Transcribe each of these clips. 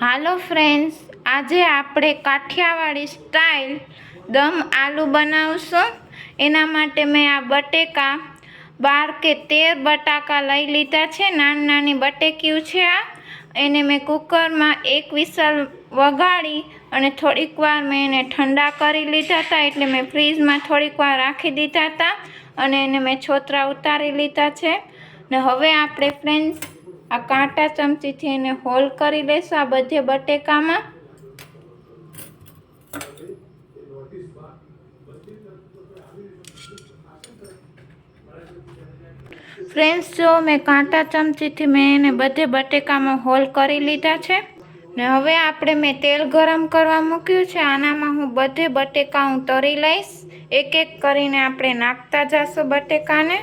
હાલો friends, આજે આપણે Kathiawadi style દમ આલુ બનાવશું. એના માટે મેં આ બટેકા બાર કે તેર બટાકા લઈ લીધા છે. નાની નાની બટેક્યું છે આ. એને મેં કુકરમાં એક વિસલ વગાડી અને થોડીક વાર મેં એને ઠંડા કરી લીધા હતા. એટલે મેં ફ્રીજમાં થોડીક વાર રાખી દીધા હતા અને એને મેં છોતરા ઉતારી લીધા છે. ને હવે આપણે ફ્રેન્ડ્સ આ કાંટા ચમચીથી એને હોલ કરી લેશું આ બધે બટેકામાં. ફ્રેન્ડ્સ, જો મેં કાંટા ચમચીથી મેં એને બધે બટેકામાં હોલ કરી લીધા છે. ને હવે આપણે મેં તેલ ગરમ કરવા મૂક્યું છે. આનામાં હું બધે બટેકા હું તરી લઈશ. એક એક કરીને આપણે નાખતા જશું બટેકાને.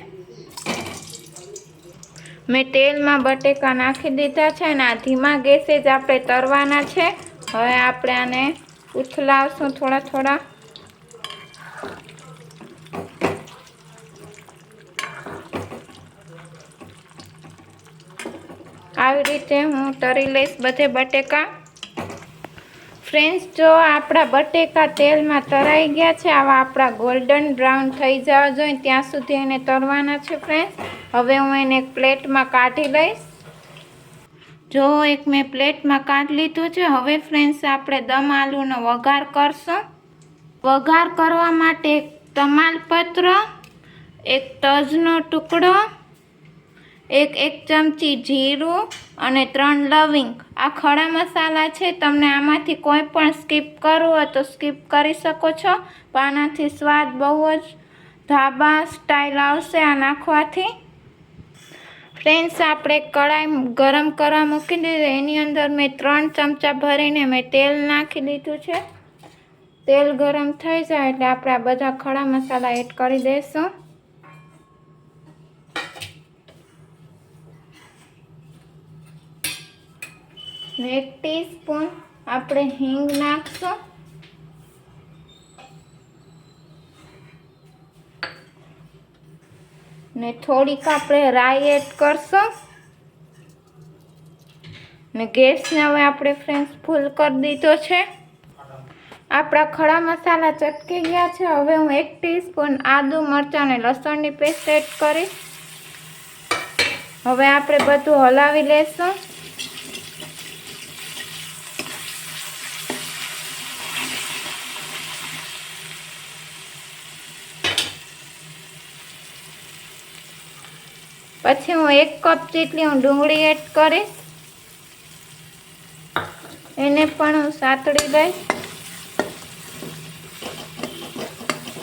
મેં તેલમાં બટેકા નાખી દીધા છે અને આ ધીમા ગેસે જ આપણે તરવાના છે. હવે આપણે આને ઉથલાવશું થોડા થોડા. આવી રીતે હું તરી લઈશ બધે બટેકા. ફ્રેન્ડ્સ જો આપણા બટેકા તેલમાં તરાઈ ગયા છે, આવા આપણા ગોલ્ડન બ્રાઉન થઈ જવા જોઈએ, ત્યાં સુધી એને તરવાના છે ફ્રેન્ડ્સ હવે હું એને એક પ્લેટમાં કાઢી લઈશ. જો એક મેં પ્લેટમાં કાઢી લીધું છે, હવે ફ્રેન્ડ્સ આપણે દમ આલુનો વઘાર કરશું. વઘાર કરવા માટે એક તમાલપત્ર, એક તજનો ટુકડો એક એક ચમચી જીરું અને ત્રણ લવિંગ. આ ખડા મસાલા છે, તમને આમાંથી કોઈ પણ સ્કીપ કરવું હોય તો સ્કીપ કરી શકો છો. પણ આનાથી સ્વાદ બહુ જ ધાબા સ્ટાઇલ આવશે આ નાખવાથી. ફ્રેન્ડ્સ, આપણે કડાઈ ગરમ કરવા મૂકી દીધી. એની અંદર મેં ત્રણ ચમચા ભરીને મેં તેલ નાખી દીધું છે. તેલ ગરમ થઈ જાય એટલે આપણે આ બધા ખડા મસાલા એડ કરી દઈશું એક ટીસ્પૂન આપણે હિંગ નાખશું. ને થોડીક આપણે રાઈ એડ કરશું. ને ગેસને હવે આપણે ફ્રેન્ડ્સ ફૂલ કરી દીધો છે. આપણા ખડા મસાલા ચટકી ગયા છે. હવે હું એક ટીસ્પૂન આદુ મરચાં અને લસણની પેસ્ટ એડ કરીશ. હવે આપણે બધું હલાવી લેશું. પછી હું એક કપ જેટલી હું ડુંગળી એડ કરીશ. એને પણ હું સાતળી લઈશ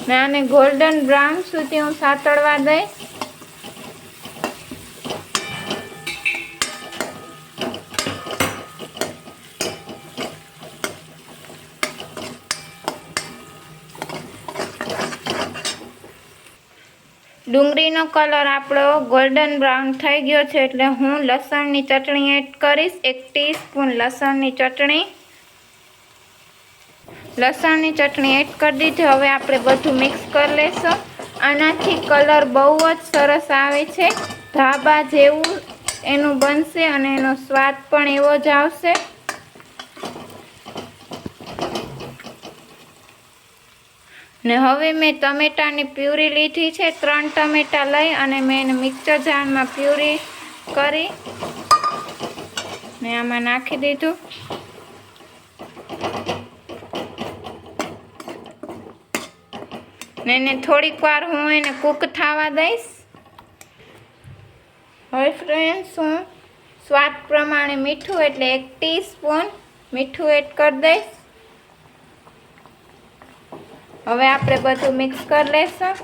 ને આને ગોલ્ડન બ્રાઉન સુધી હું સાતળવા દઈશ. ડુંગળીનો કલર આપણો ગોલ્ડન બ્રાઉન થઈ ગયો છે એટલે હું લસણની ચટણી એડ કરીશ. એક ટીસ્પૂન લસણની ચટણી. લસણની ચટણી એડ કરી દીધી. હવે આપણે બધું મિક્સ કરી લેશું. આનાથી કલર બહુ જ સરસ આવે છે. ધાબા જેવું એનું બનશે અને એનો સ્વાદ પણ એવો જ આવશે. ને હવે મેં ટમેટાની પ્યુરી લીધી છે. ત્રણ ટમેટા લઈ અને મેં એને મિક્સર જારમાં પ્યુરી કરી ને આમાં નાખી દીધું. ને એને થોડીક વાર હું એને કૂક થવા દઈશ. હવે ફ્રેન્ડ્સ હું સ્વાદ પ્રમાણે મીઠું એટલે એક ટીસ્પૂન મીઠું એડ કરી દઈશ. હવે આપણે બધું મિક્સ કરી લેશું.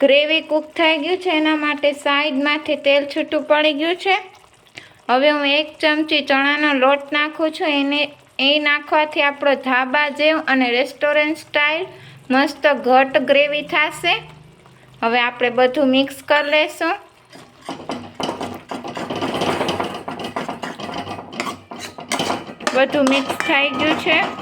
ગ્રેવી કૂક થઈ ગયું છે, એના માટે સાઈડમાંથી તેલ છૂટું પડી ગયું છે. હવે હું એક ચમચી ચણાનો લોટ નાખું છું, એને એ નાખવાથી આપણો ધાબા જેવું અને રેસ્ટોરન્ટ સ્ટાઇલ મસ્ત ઘટ ગ્રેવી થશે. હવે આપણે બધું મિક્સ કરી લેશું. બધું મિક્સ થઈ ગયું છે.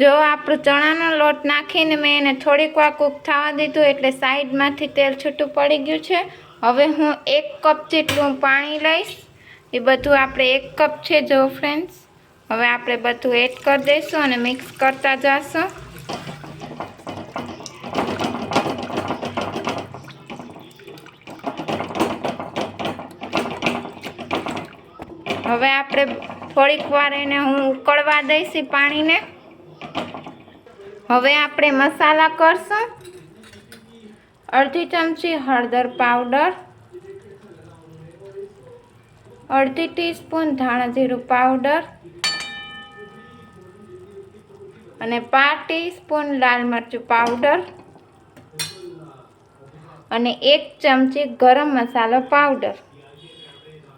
જો આપણું ચણાનો લોટ નાખીને મેં એને થોડીક વાર કૂક થવા દીધું, એટલે સાઈડમાંથી તેલ છૂટું પડી ગયું છે. હવે હું એક કપ જેટલું પાણી લઈશ. એ બધું આપણે એક કપ છે જો ફ્રેન્ડ્સ હવે આપણે બધું એડ કરી દઈશું અને મિક્સ કરતા જઈશું હવે આપણે થોડીક વાર એને હું ઉકળવા દઈશ પાણીને. હવે આપણે મસાલા કરશું. અડધી ચમચી હળદર પાવડર. અડધી ટીસ્પૂન ધાણા જીરું પાવડર. અને પાંચ ટીસ્પૂન લાલ મરચું પાવડર. અને એક ચમચી ગરમ મસાલો પાવડર.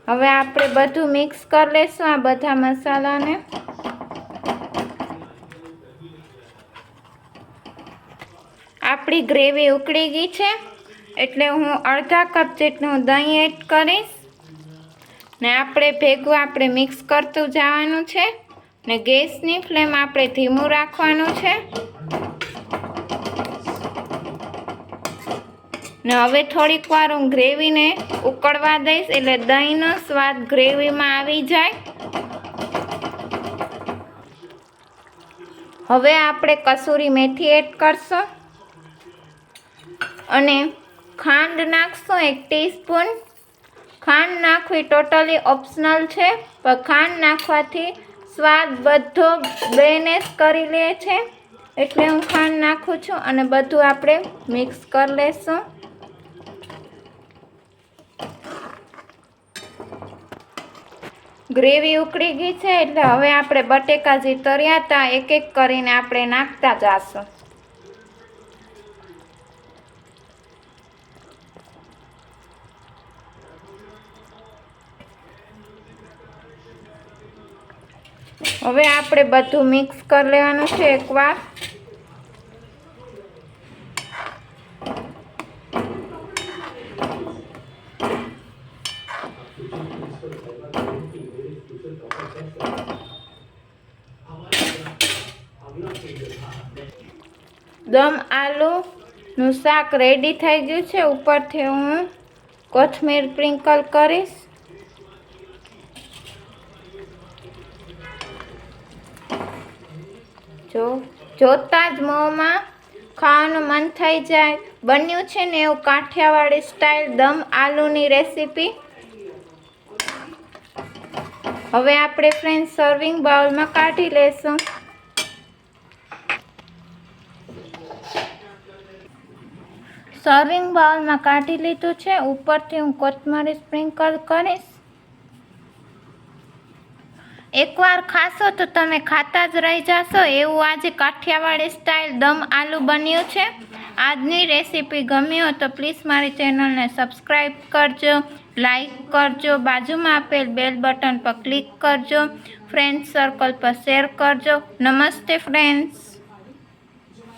હવે આપણે બધું મિક્સ કરી લઈશું આ બધા મસાલાને. આપણી ગ્રેવી ઉકળી ગઈ છે. એટલે હું અડધા કપ જેટલું દહીં એડ કરીશ. ને આપણે ભેગું આપણે મિક્સ કરતું જવાનું છે. ને ગેસની ફ્લેમ આપણે ધીમું રાખવાનું છે. ને હવે થોડીક વાર હું ગ્રેવીને ઉકળવા દઈશ એટલે દહીંનો સ્વાદ ગ્રેવીમાં આવી જાય. હવે આપણે કસૂરી મેથી એડ કરશું. અને ખાંડ નાખશું એક ટીસ્પૂન. ખાંડ નાખવી ટોટલી ઓપ્શનલ છે, પણ ખાંડ નાખવાથી સ્વાદ બધો બેનેસ કરી લે છે. એટલે હું ખાંડ નાખું છું અને બધું આપણે મિક્સ કરી લઈશું ગ્રેવી ઉકળી ગઈ છે, એટલે હવે આપણે બટેકા જે તર્યા હતા એક એક કરીને આપણે નાખતા જાશું. હવે આપણે બધું મિક્સ કરી લેવાનું છે એકવાર. દમ આલુનું શાક રેડી થઈ ગયું છે. ઉપરથી હું કોથમીર સ્પ્રિંકલ કરીશ. જો જોતા જ મોંમાં ખાવાનું મન થઈ જાય. બન્યું છે ને એવું કાઠિયાવાડી સ્ટાઇલ દમ આલુની રેસીપી હવે આપણે ફ્રેન્ડ સર્વિંગ બાઉલમાં કાઢી લેશું. સર્વિંગ બાઉલમાં કાઢી લીધું છે. ઉપરથી હું કોથમરી સ્પ્રિંકલ કરીશ. એકવાર ખાશો તો તમે ખાતા જ રહી જશો. એવું આજે કાઠિયાવાડી સ્ટાઇલ દમ આલુ બન્યું છે. આજની રેસીપી ગમી હોય તો પ્લીઝ મારી ચેનલને સબસ્ક્રાઈબ કરજો લાઈક કરજો, બાજુમાં આપેલ બેલ બટન પર ક્લિક કરજો ફ્રેન્ડ સર્કલ પર શેર કરજો. નમસ્તે ફ્રેન્ડ્સ